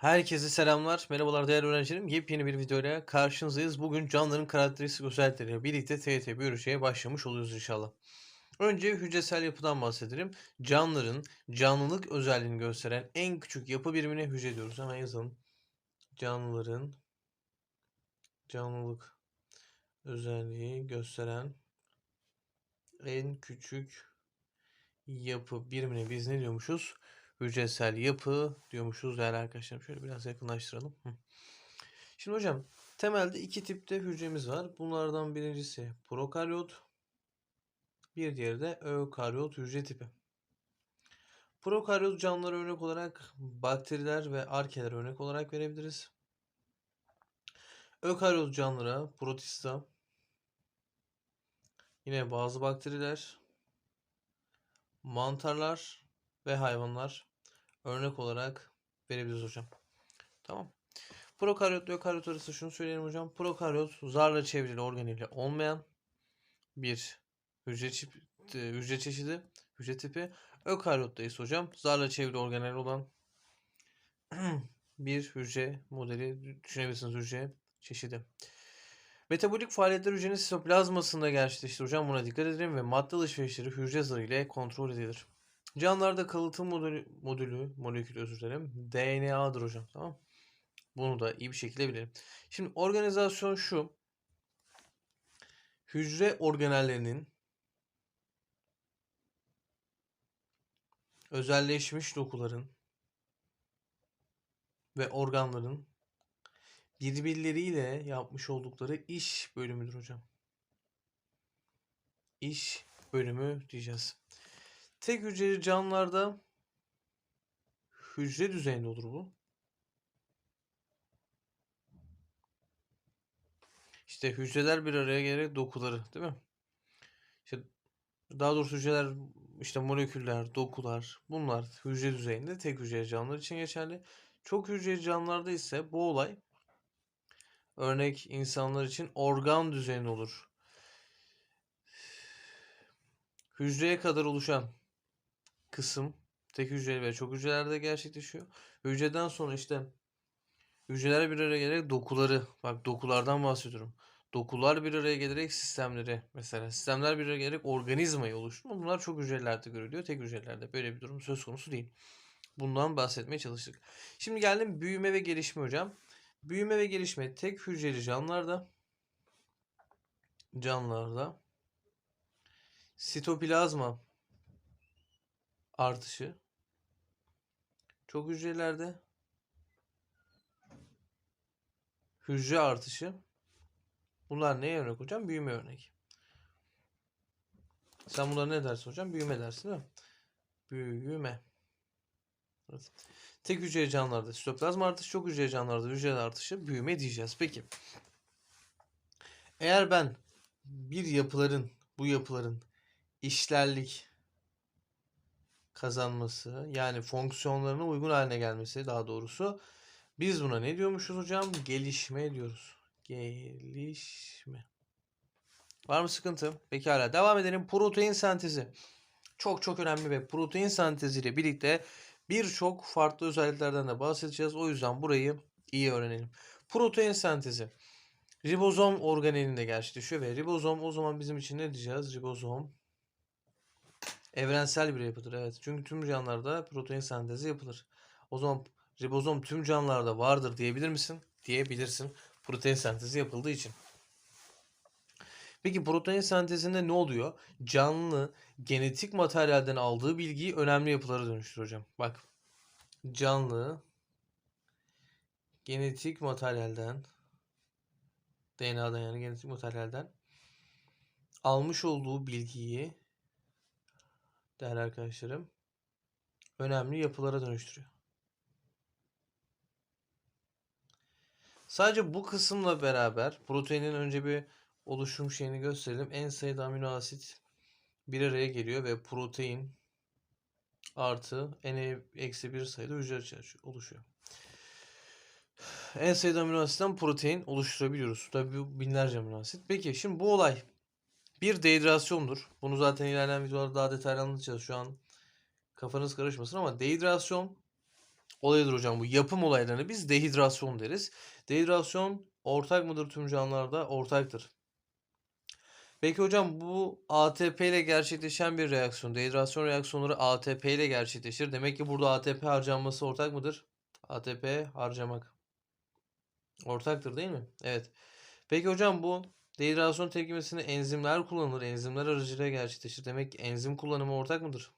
Herkese selamlar. Merhabalar değerli öğrencilerim. Yepyeni bir videoyla karşınızdayız. Bugün canlıların karakteristik özellikleriyle birlikte TYT biyolojiye başlamış oluyoruz inşallah. Önce hücresel yapıdan bahsedelim. Canlıların canlılık özelliğini gösteren en küçük yapı birimine hücre diyoruz. Hemen yazalım. Canlıların canlılık özelliği gösteren en küçük yapı birimine biz ne diyormuşuz? Hücresel yapı diyormuşuz değerli arkadaşlarım. Şöyle biraz yakınlaştıralım. Şimdi hocam temelde iki tipte hücremiz var. Bunlardan birincisi prokaryot. Bir diğeri de ökaryot hücre tipi. Prokaryot canlılara örnek olarak bakteriler ve arkeler örnek olarak verebiliriz. Ökaryot canlılara protista, yine bazı bakteriler, mantarlar ve hayvanlar örnek olarak verebiliriz hocam. Tamam. Prokaryot ve ökaryot arasında şunu söyleyelim hocam. Prokaryot zarla çevrili organeli olmayan bir hücre, çip, e, hücre çeşidi, hücre tipi. Ökaryotta ise hocam zarla çevrili organel olan bir hücre modeli düşünebilirsiniz hücre çeşidi. Metabolik faaliyetler hücrenin sitoplazmasında gerçekleşir hocam. Buna dikkat edelim ve madde alışverişleri hücre zarı ile kontrol edilir. Canlılarda kalıtım modülü, modülü molekül özür dilerim. DNA'dır hocam tamam Bunu da iyi bir şekilde bilelim. Şimdi organizasyon şu. Hücre organellerinin özelleşmiş dokuların ve organların birbirleriyle yapmış oldukları iş bölümüdür hocam. İş bölümü diyeceğiz. Tek hücreli canlılarda hücre düzeyinde olur bu. İşte hücreler bir araya gelerek dokuları değil mi? İşte daha doğrusu hücreler işte moleküller, dokular bunlar hücre düzeyinde tek hücreli canlılar için geçerli. Çok hücreli canlılarda ise bu olay örnek insanlar için organ düzeyinde olur. Hücreye kadar oluşan kısım tek hücreli ve çok hücrelerde gerçekleşiyor. Hücreden sonra işte hücreler bir araya gelerek dokuları, bak dokulardan bahsediyorum. Dokular bir araya gelerek sistemleri mesela sistemler bir araya gelerek organizmayı oluşturma. Bunlar çok hücrelerde görülüyor. Tek hücrelerde böyle bir durum söz konusu değil. Bundan bahsetmeye çalıştık. Şimdi geldim büyüme ve gelişme hocam. Büyüme ve gelişme tek hücreli canlılarda canlılarda sitoplazma artışı çok hücrelerde hücre artışı bunlar neye örnek hocam? Büyüme örnek. Sen bunları ne dersin hocam? Büyüme dersin değil mi? Büyüme. Evet. Tek hücreli canlılarda sitoplazma artışı, çok hücreli canlılarda hücre artışı büyüme diyeceğiz. Peki. Eğer ben bir yapıların, bu yapıların işlerlik kazanması yani fonksiyonlarına uygun haline gelmesi daha doğrusu. Biz buna ne diyormuşuz hocam? Gelişme diyoruz. Gelişme. Var mı sıkıntı? Pekala devam edelim. Protein sentezi. Çok çok önemli ve protein senteziyle birlikte birçok farklı özelliklerden de bahsedeceğiz. O yüzden burayı iyi öğrenelim. Protein sentezi. Ribozom organelinde gerçekleşiyor ve ribozom o zaman bizim için ne diyeceğiz? Ribozom Evrensel bir yapıdır evet. Çünkü tüm canlılarda protein sentezi yapılır. O zaman ribozom tüm canlılarda vardır diyebilir misin? Diyebilirsin. Protein sentezi yapıldığı için. Peki protein sentezinde ne oluyor? Canlı genetik materyalden aldığı bilgiyi önemli yapılara dönüştürür hocam. Bak. Canlı genetik materyalden DNA'dan yani genetik materyalden almış olduğu bilgiyi değerli arkadaşlarım önemli yapılara dönüştürüyor. Sadece bu kısımla beraber proteinin önce bir oluşum şeyini gösterelim. En sayıda amino asit bir araya geliyor ve protein artı n eksi bir sayıda hücre oluşuyor. En sayıda amino asitten protein oluşturabiliyoruz. Tabi binlerce amino asit. Peki şimdi bu olay bir dehidrasyondur. Bunu zaten ilerleyen videolarda daha detaylı anlatacağız. Şu an kafanız karışmasın ama dehidrasyon olayıdır hocam bu. Yapım olaylarını biz dehidrasyon deriz. Dehidrasyon ortak mıdır tüm canlılarda? Ortaktır. Peki hocam bu ATP ile gerçekleşen bir reaksiyon. Dehidrasyon reaksiyonları ATP ile gerçekleşir. Demek ki burada ATP harcanması ortak mıdır? ATP harcamak. Ortaktır değil mi? Evet. Peki hocam bu dehidrasyon tepkimesini enzimler kullanılır. Enzimler aracılığıyla gerçekleşir. Demek ki enzim kullanımı ortak mıdır?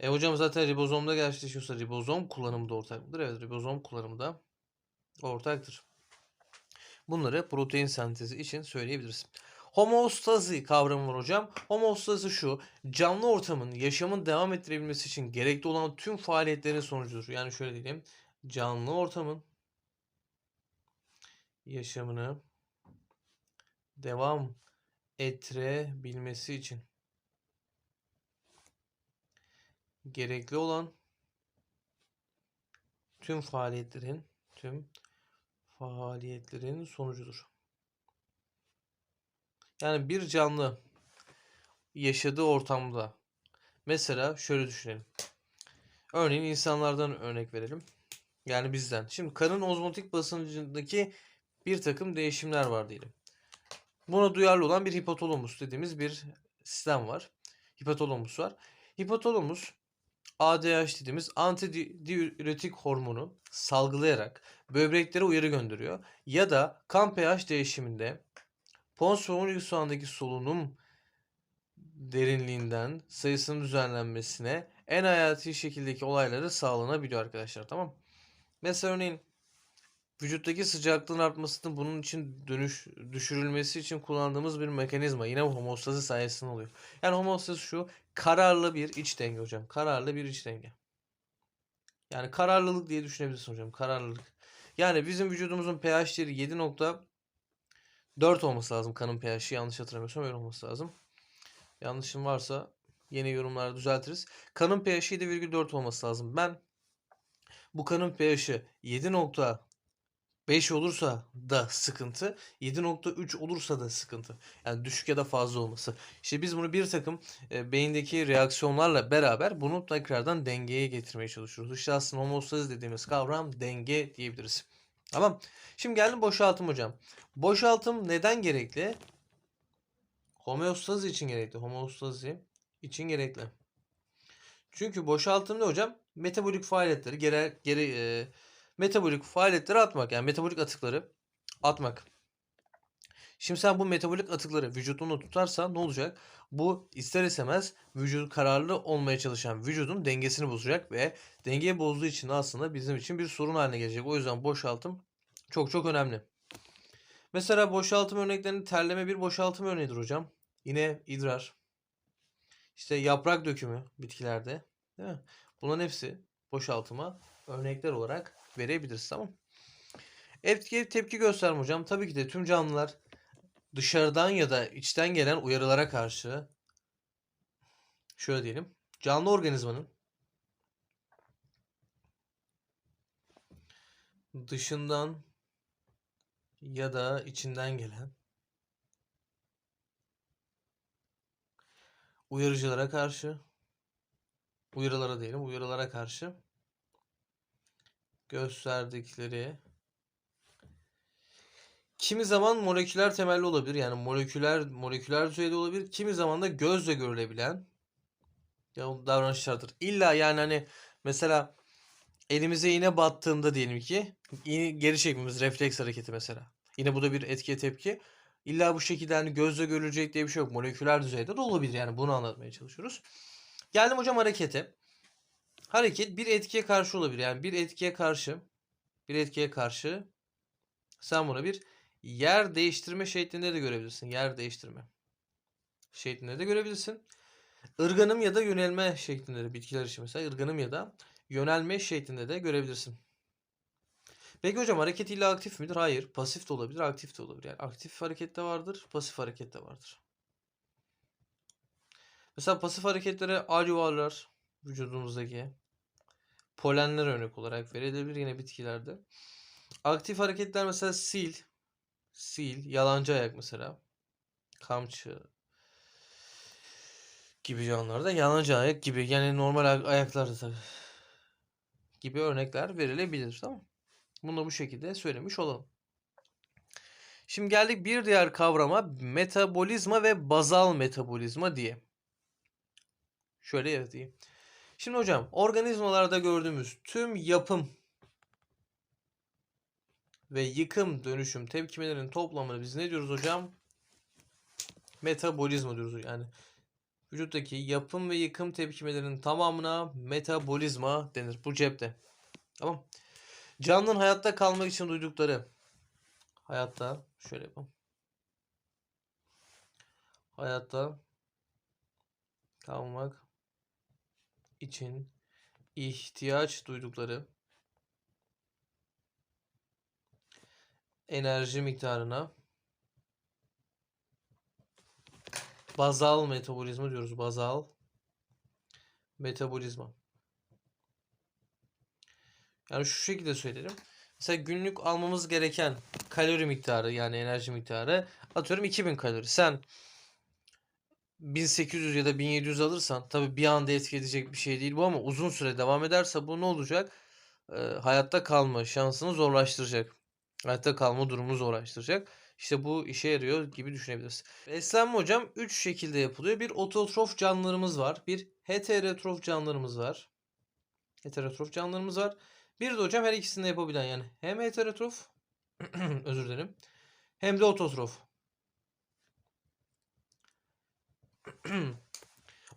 E hocam zaten ribozomda gerçekleşiyorsa ribozom kullanımı da ortak mıdır? Evet ribozom kullanımı da ortaktır. Bunları protein sentezi için söyleyebiliriz. Homeostazi kavramı var hocam. Homeostazi şu. Canlı ortamın yaşamın devam ettirebilmesi için gerekli olan tüm faaliyetlerin sonucudur. Yani şöyle diyelim. Canlı ortamın yaşamını devam ettirebilmesi için gerekli olan tüm faaliyetlerin tüm faaliyetlerin sonucudur. Yani bir canlı yaşadığı ortamda mesela şöyle düşünelim. Örneğin insanlardan örnek verelim. Yani bizden. Şimdi kanın ozmotik basıncındaki bir takım değişimler var diyelim. Buna duyarlı olan bir hipotalamus dediğimiz bir sistem var. Hipotalamus var. Hipotalamus ADH dediğimiz antidiüretik hormonu salgılayarak böbreklere uyarı gönderiyor. Ya da kan pH değişiminde pons soğandaki solunum derinliğinden sayısının düzenlenmesine en hayati şekildeki olayları sağlanabiliyor arkadaşlar tamam Mesela örneğin vücuttaki sıcaklığın artmasının bunun için dönüş düşürülmesi için kullandığımız bir mekanizma. Yine homostazi sayesinde oluyor. Yani homostazi şu kararlı bir iç denge hocam. Kararlı bir iç denge. Yani kararlılık diye düşünebilirsin hocam. Kararlılık. Yani bizim vücudumuzun pH değeri 7.4 olması lazım. Kanın pH'i yanlış hatırlamıyorsam öyle olması lazım. Yanlışım varsa yeni yorumlarda düzeltiriz. Kanın pH'i 7,4 olması lazım. Ben bu kanın pH'i 7.5 olursa da sıkıntı, 7.3 olursa da sıkıntı. Yani düşük ya da fazla olması. İşte biz bunu bir takım e, beyindeki reaksiyonlarla beraber bunu tekrardan dengeye getirmeye çalışıyoruz. İşte aslında homostazi dediğimiz kavram denge diyebiliriz. Tamam. Şimdi geldim boşaltım hocam. Boşaltım neden gerekli? Homeostazi için gerekli. Homeostazi için gerekli. Çünkü boşaltım ne hocam? Metabolik faaliyetleri geri, geri e, metabolik faaliyetleri atmak. Yani metabolik atıkları atmak. Şimdi sen bu metabolik atıkları vücudunda tutarsan ne olacak? Bu ister istemez vücut kararlı olmaya çalışan vücudun dengesini bozacak ve dengeyi bozduğu için aslında bizim için bir sorun haline gelecek. O yüzden boşaltım çok çok önemli. Mesela boşaltım örneklerinin terleme bir boşaltım örneğidir hocam. Yine idrar. İşte yaprak dökümü bitkilerde. Değil mi? Bunların hepsi boşaltıma örnekler olarak verebiliriz. Tamam Etki tepki gösterme hocam. Tabii ki de tüm canlılar dışarıdan ya da içten gelen uyarılara karşı şöyle diyelim. Canlı organizmanın dışından ya da içinden gelen uyarıcılara karşı uyarılara diyelim uyarılara karşı gösterdikleri kimi zaman moleküler temelli olabilir. Yani moleküler moleküler düzeyde olabilir. Kimi zaman da gözle görülebilen ya davranışlardır. İlla yani hani mesela elimize iğne battığında diyelim ki iğne geri çekmemiz refleks hareketi mesela. Yine bu da bir etkiye tepki. İlla bu şekilde hani gözle görülecek diye bir şey yok. Moleküler düzeyde de olabilir yani bunu anlatmaya çalışıyoruz. Geldim hocam harekete. Hareket bir etkiye karşı olabilir. Yani bir etkiye karşı bir etkiye karşı sen buna bir yer değiştirme şeklinde de görebilirsin. Yer değiştirme şeklinde de görebilirsin. Irganım ya da yönelme şeklinde de bitkiler için mesela ırganım ya da yönelme şeklinde de görebilirsin. Peki hocam hareket illa aktif midir? Hayır. Pasif de olabilir, aktif de olabilir. Yani aktif hareket de vardır, pasif hareket de vardır. Mesela pasif hareketlere alüvarlar vücudumuzdaki polenler örnek olarak verilebilir yine bitkilerde. Aktif hareketler mesela sil, sil, yalancı ayak mesela, kamçı gibi canlılarda yalancı ayak gibi yani normal ayaklarda gibi örnekler verilebilir. Tamam? Bunu da bu şekilde söylemiş olalım. Şimdi geldik bir diğer kavrama metabolizma ve bazal metabolizma diye. Şöyle yazayım. Şimdi hocam organizmalarda gördüğümüz tüm yapım ve yıkım dönüşüm tepkimelerinin toplamını biz ne diyoruz hocam? Metabolizma diyoruz. Yani vücuttaki yapım ve yıkım tepkimelerinin tamamına metabolizma denir. Bu cepte. Tamam. Canlının hayatta kalmak için duydukları hayatta şöyle yapalım. Hayatta kalmak için ihtiyaç duydukları enerji miktarına bazal metabolizma diyoruz. Bazal metabolizma. Yani şu şekilde söyleyelim. Mesela günlük almamız gereken kalori miktarı yani enerji miktarı atıyorum 2000 kalori. Sen 1800 ya da 1700 alırsan tabi bir anda etki edecek bir şey değil bu ama uzun süre devam ederse bu ne olacak? Ee, hayatta kalma şansını zorlaştıracak. Hayatta kalma durumunu zorlaştıracak. İşte bu işe yarıyor gibi düşünebiliriz. Beslenme hocam 3 şekilde yapılıyor. Bir ototrof canlılarımız var. Bir heterotrof canlılarımız var. Heterotrof canlılarımız var. Bir de hocam her ikisini de yapabilen yani hem heterotrof özür dilerim hem de ototrof.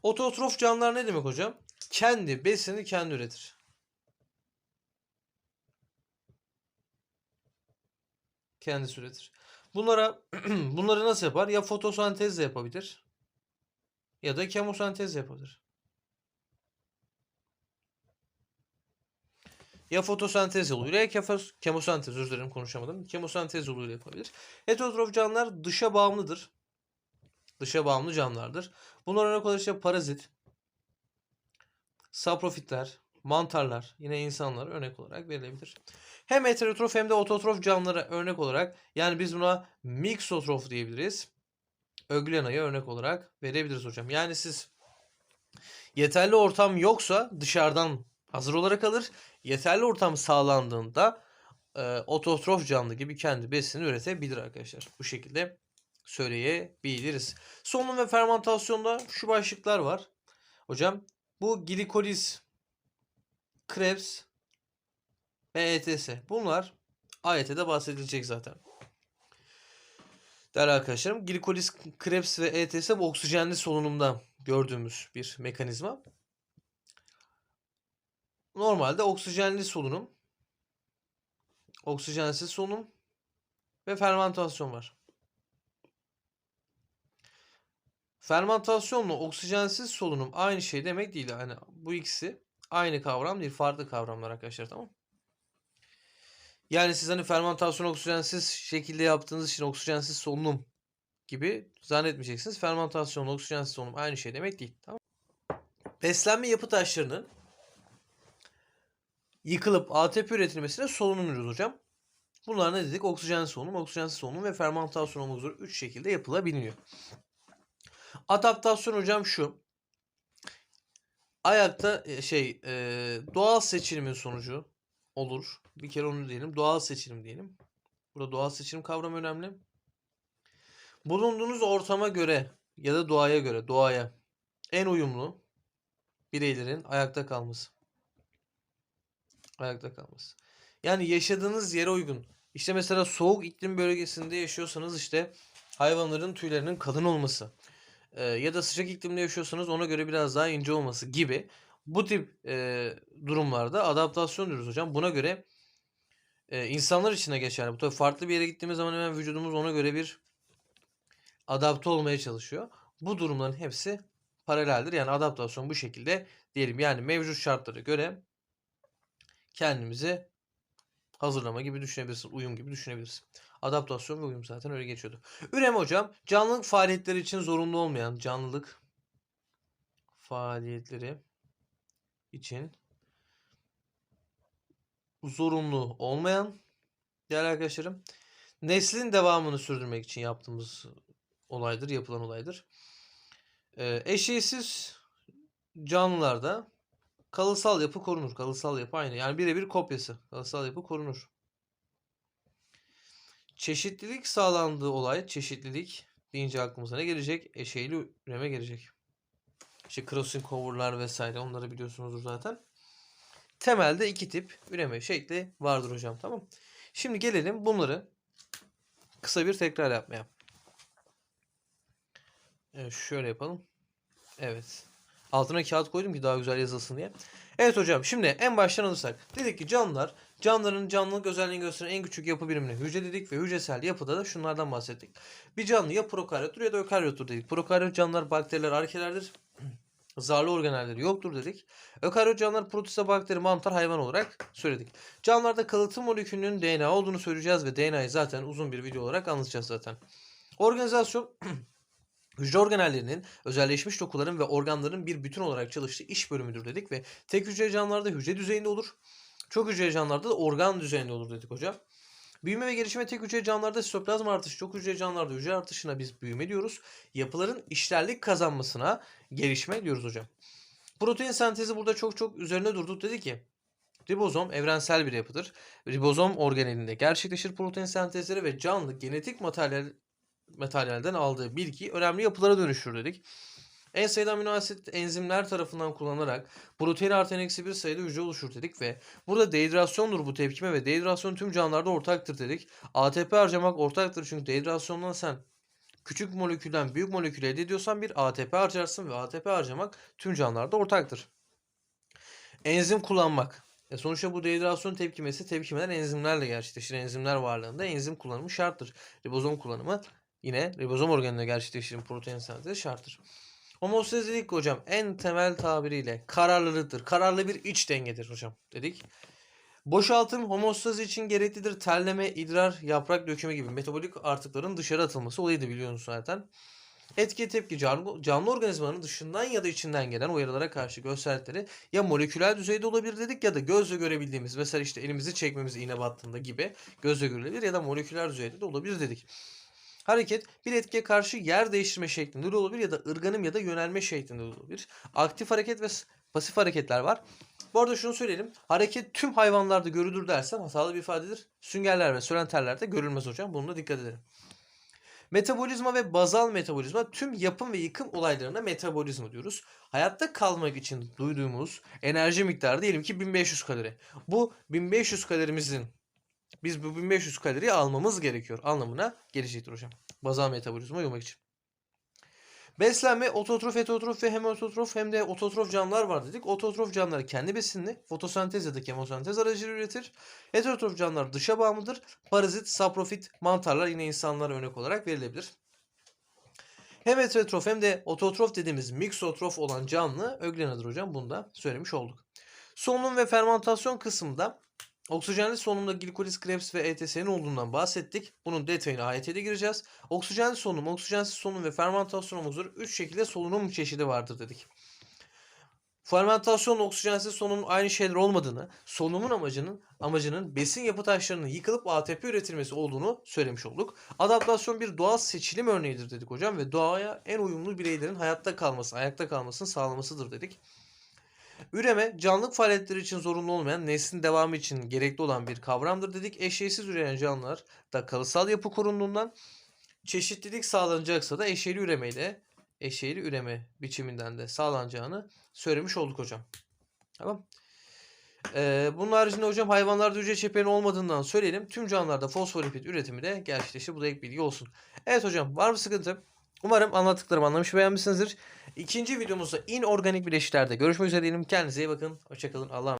Ototrof canlılar ne demek hocam? Kendi besini kendi üretir. Kendisi üretir. Bunlara bunları nasıl yapar? Ya fotosentezle yapabilir ya da kemosentezle yapabilir. Ya fotosentez yoluyla ya kemosentez özür dilerim konuşamadım. Kemosentez yoluyla yapabilir. Heterotrof canlılar dışa bağımlıdır. Dışa bağımlı canlılardır. Bunlar örnek olarak işte parazit, saprofitler, mantarlar, yine insanlar örnek olarak verilebilir. Hem heterotrof hem de ototrof canlılara örnek olarak yani biz buna mixotrof diyebiliriz. Öglena'ya örnek olarak verebiliriz hocam. Yani siz yeterli ortam yoksa dışarıdan hazır olarak alır. Yeterli ortam sağlandığında e, ototrof canlı gibi kendi besini üretebilir arkadaşlar. Bu şekilde söyleyebiliriz. Solunum ve fermentasyonda şu başlıklar var. Hocam bu glikoliz, Krebs ve ETS. Bunlar AYT'de bahsedilecek zaten. Değerli arkadaşlarım glikoliz, Krebs ve ETS bu oksijenli solunumda gördüğümüz bir mekanizma. Normalde oksijenli solunum, oksijensiz solunum ve fermentasyon var. Fermentasyonla oksijensiz solunum aynı şey demek değil. Yani bu ikisi aynı kavram değil. Farklı kavramlar arkadaşlar tamam Yani siz hani fermentasyon oksijensiz şekilde yaptığınız için oksijensiz solunum gibi zannetmeyeceksiniz. Fermentasyonla oksijensiz solunum aynı şey demek değil. Tamam Beslenme yapı taşlarının yıkılıp ATP üretilmesine solunum diyoruz hocam. Bunlar ne dedik? Oksijen solunum, oksijensiz solunum ve fermentasyon olmak üzere 3 şekilde yapılabiliyor. Adaptasyon hocam şu. Ayakta e, şey e, doğal seçilimin sonucu olur. Bir kere onu diyelim. Doğal seçilim diyelim. Burada doğal seçilim kavramı önemli. Bulunduğunuz ortama göre ya da doğaya göre doğaya en uyumlu bireylerin ayakta kalması. Ayakta kalması. Yani yaşadığınız yere uygun. İşte mesela soğuk iklim bölgesinde yaşıyorsanız işte hayvanların tüylerinin kalın olması ya da sıcak iklimde yaşıyorsanız ona göre biraz daha ince olması gibi bu tip e, durumlarda adaptasyon diyoruz hocam. Buna göre e, insanlar için de geçerli. Bu tabii farklı bir yere gittiğimiz zaman hemen vücudumuz ona göre bir adapte olmaya çalışıyor. Bu durumların hepsi paraleldir. Yani adaptasyon bu şekilde diyelim. Yani mevcut şartlara göre kendimizi hazırlama gibi düşünebilirsin. Uyum gibi düşünebilirsin. Adaptasyon ve uyum zaten öyle geçiyordu. Üreme hocam canlılık faaliyetleri için zorunlu olmayan canlılık faaliyetleri için zorunlu olmayan değerli arkadaşlarım neslin devamını sürdürmek için yaptığımız olaydır, yapılan olaydır. Ee, eşeğsiz canlılarda Kalıtsal yapı korunur. Kalıtsal yapı aynı. Yani birebir kopyası. Kalıtsal yapı korunur. Çeşitlilik sağlandığı olay, çeşitlilik deyince aklımıza ne gelecek? Eşeğli üreme gelecek. İşte crossing cover'lar vesaire onları biliyorsunuzdur zaten. Temelde iki tip üreme şekli vardır hocam tamam. Şimdi gelelim bunları kısa bir tekrar yapmaya. Evet, şöyle yapalım. Evet. Altına kağıt koydum ki daha güzel yazılsın diye. Evet hocam şimdi en baştan alırsak. Dedik ki canlılar canlıların canlılık özelliğini gösteren en küçük yapı birimine hücre dedik ve hücresel yapıda da şunlardan bahsettik. Bir canlı ya prokaryottur ya da ökaryottur dedik. Prokaryot canlılar bakteriler, arkelerdir. Zarlı organelleri yoktur dedik. Ökaryot canlılar protista, bakteri, mantar, hayvan olarak söyledik. Canlılarda kalıtım molekülünün DNA olduğunu söyleyeceğiz ve DNA'yı zaten uzun bir video olarak anlatacağız zaten. Organizasyon Hücre organellerinin özelleşmiş dokuların ve organların bir bütün olarak çalıştığı iş bölümüdür dedik ve tek hücre canlılarda hücre düzeyinde olur. Çok hücre canlılarda da organ düzeyinde olur dedik hocam. Büyüme ve gelişme tek hücre canlılarda sitoplazma artışı, çok hücre canlılarda hücre artışına biz büyüme diyoruz. Yapıların işlerlik kazanmasına gelişme diyoruz hocam. Protein sentezi burada çok çok üzerine durduk dedi ki Ribozom evrensel bir yapıdır. Ribozom organelinde gerçekleşir protein sentezleri ve canlı genetik materyal materyalden aldığı bilgi önemli yapılara dönüşür dedik. En sayıda amino asit enzimler tarafından kullanılarak protein artı en eksi bir sayıda hücre oluşur dedik ve burada dehidrasyondur bu tepkime ve dehidrasyon tüm canlılarda ortaktır dedik. ATP harcamak ortaktır çünkü dehidrasyondan sen küçük molekülden büyük molekül elde ediyorsan bir ATP harcarsın ve ATP harcamak tüm canlılarda ortaktır. Enzim kullanmak. E sonuçta bu dehidrasyon tepkimesi tepkimeler enzimlerle gerçekleşir. Enzimler varlığında enzim kullanımı şarttır. Ribozom kullanımı yine ribozom organında gerçekleştiren protein sentezi şarttır. Homostaz dedik hocam en temel tabiriyle kararlılıktır. Kararlı bir iç dengedir hocam dedik. Boşaltım homostaz için gereklidir. Terleme, idrar, yaprak dökümü gibi metabolik artıkların dışarı atılması olayıydı biliyorsunuz zaten. Etki tepki canlı, canlı organizmanın dışından ya da içinden gelen uyarılara karşı gösterdikleri ya moleküler düzeyde olabilir dedik ya da gözle görebildiğimiz mesela işte elimizi çekmemiz iğne battığında gibi gözle görülebilir ya da moleküler düzeyde de olabilir dedik. Hareket bir etkiye karşı yer değiştirme şeklinde de olabilir ya da ırganım ya da yönelme şeklinde de olabilir. Aktif hareket ve pasif hareketler var. Bu arada şunu söyleyelim. Hareket tüm hayvanlarda görülür dersem hatalı bir ifadedir. Süngerler ve sölenterlerde görülmez hocam. Bununla dikkat edelim. Metabolizma ve bazal metabolizma tüm yapım ve yıkım olaylarına metabolizma diyoruz. Hayatta kalmak için duyduğumuz enerji miktarı diyelim ki 1500 kalori. Bu 1500 kalorimizin biz bu 1500 kaloriyi almamız gerekiyor anlamına gelecektir hocam. Bazal metabolizma uyumak için. Beslenme ototrof, heterotrof ve hemototrof hem de ototrof canlılar var dedik. Ototrof canlılar kendi besinini fotosentez ya da kemosentez aracılığıyla üretir. Heterotrof canlılar dışa bağımlıdır. Parazit, saprofit, mantarlar yine insanlara örnek olarak verilebilir. Hem heterotrof hem de ototrof dediğimiz miksotrof olan canlı öglenadır hocam. Bunu da söylemiş olduk. Solunum ve fermentasyon kısmında Oksijenli solunumda glikoliz, Krebs ve ETS'nin olduğundan bahsettik. Bunun detayına AYT'de gireceğiz. Oksijenli solunum, oksijensiz solunum ve fermentasyon olmak üzere 3 şekilde solunum çeşidi vardır dedik. Fermentasyon oksijensiz solunumun aynı şeyler olmadığını, solunumun amacının amacının besin yapı taşlarının yıkılıp ATP üretilmesi olduğunu söylemiş olduk. Adaptasyon bir doğal seçilim örneğidir dedik hocam ve doğaya en uyumlu bireylerin hayatta kalması, ayakta kalmasını sağlamasıdır dedik. Üreme canlılık faaliyetleri için zorunlu olmayan neslin devamı için gerekli olan bir kavramdır dedik. Eşeğsiz üreyen canlılar da kalıtsal yapı korunduğundan çeşitlilik sağlanacaksa da eşeğli üremeyle eşeğli üreme biçiminden de sağlanacağını söylemiş olduk hocam. Tamam. Ee, bunun haricinde hocam hayvanlarda hücre çeperinin olmadığından söyleyelim. Tüm canlılarda fosfolipid üretimi de gerçekleşir. Bu da ek bilgi olsun. Evet hocam var mı sıkıntı? Umarım anlattıklarımı anlamış beğenmişsinizdir. İkinci videomuzda inorganik bileşiklerde görüşmek üzere diyelim. Kendinize iyi bakın. Hoşçakalın. Allah'a